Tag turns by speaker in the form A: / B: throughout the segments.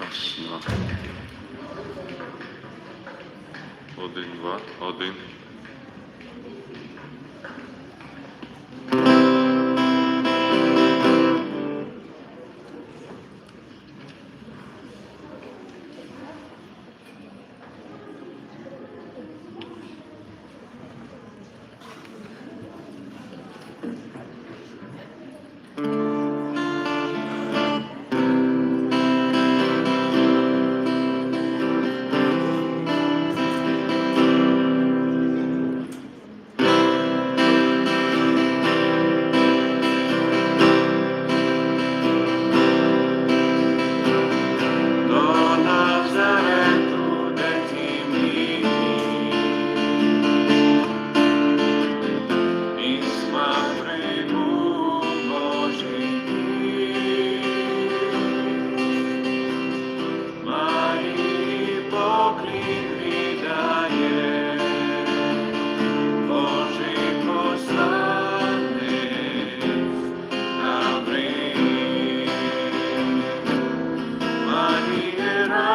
A: Раз, два. Один, два, один. seated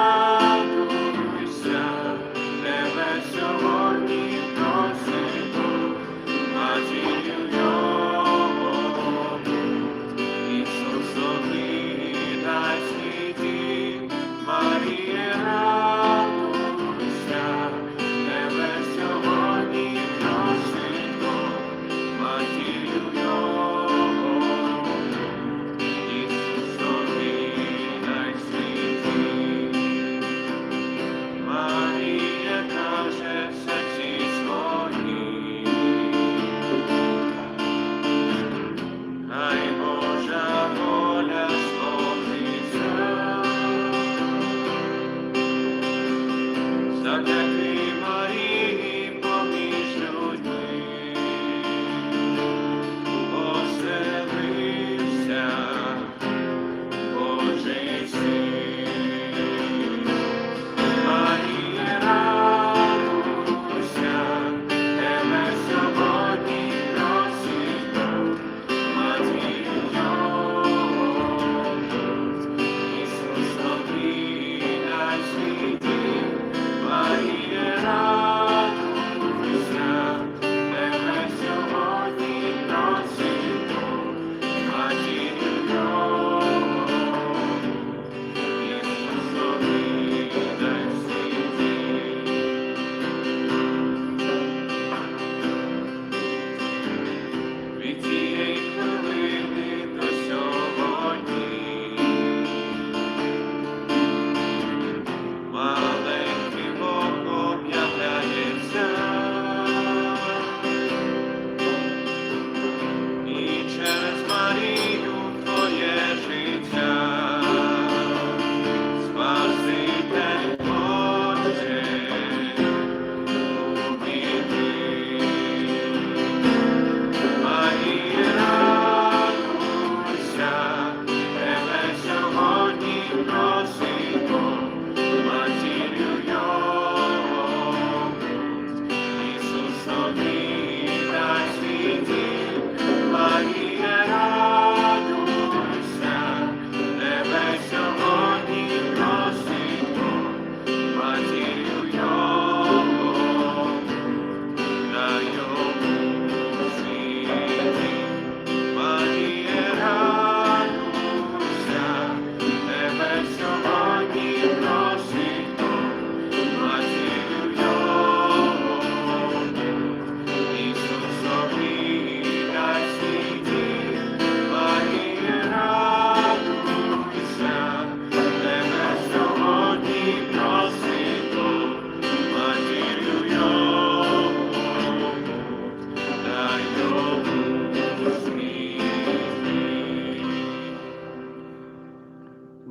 A: on me.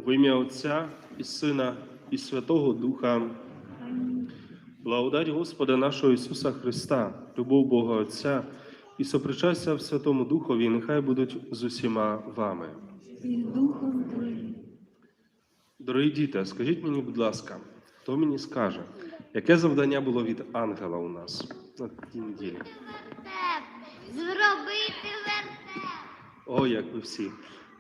A: В
B: ім'я Отця і Сина, і Святого Духа. Благодать Господа нашого Ісуса Христа, любов Бога Отця і сопричастя в Святому Духові, і нехай будуть з усіма вами.
C: І Духом Твоїм.
B: Дорогі діти, скажіть мені, будь ласка, хто мені скаже, яке завдання було від ангела у нас на тій неділі?
D: Зробити вертеп!
B: О, як ви всі!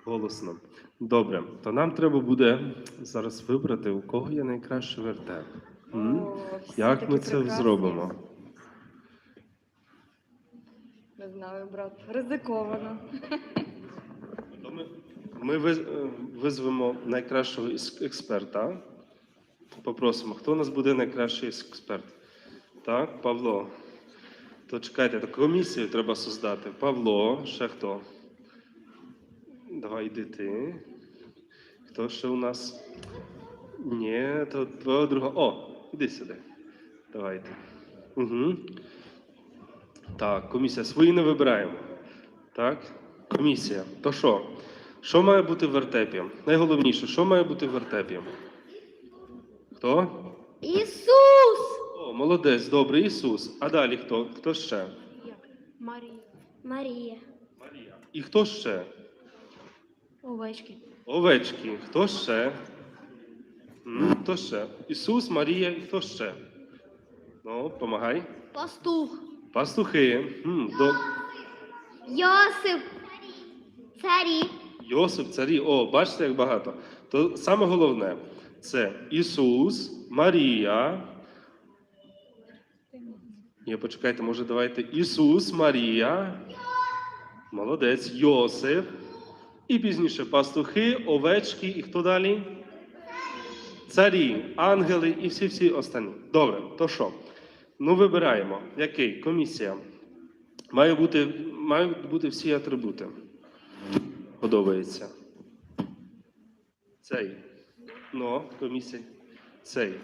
B: Голосно. Добре, то нам треба буде зараз вибрати, у кого є найкращий вертеп.
D: О, всі
B: Як ми це
D: прекрасні.
B: зробимо?
D: Не знаю, брат. Ризиковано.
B: То Ми, ми виз- е, визвемо найкращого експерта. Попросимо, хто у нас буде найкращий експерт? Так, Павло. То чекайте, то комісію треба создати. Павло, ще хто? Давай йди ти. Хто ще у нас? Ні, то твого друга. О, іди сюди. Давайте. Угу. Так, комісія. Свої не вибираємо. Так? Комісія. То що? Що має бути в вертепі? Найголовніше, що має бути в вертепі? Хто?
E: Ісус!
B: О, молодець, добре, Ісус. А далі хто? Хто ще?
E: Марія. Марія.
B: Марія. І хто ще?
E: Овечки.
B: Овечки. Хто ще? М, Хто ще? Ісус, Марія і хто ще? Ну, помагай.
E: Пастух.
B: Пастухи. М, До...
E: Йосип. Царі.
B: Йосип, царі. О, бачите, як багато. То саме головне це Ісус, Марія. Ні, почекайте, може, давайте Ісус, Марія. Молодець, Йосип. І пізніше пастухи, овечки і хто далі? Царі, ангели і всі-всі останні. Добре, то що? Ну, вибираємо. Який? Комісія. Має бути, мають бути всі атрибути подобається. Цей. Ну, комісія. Цей.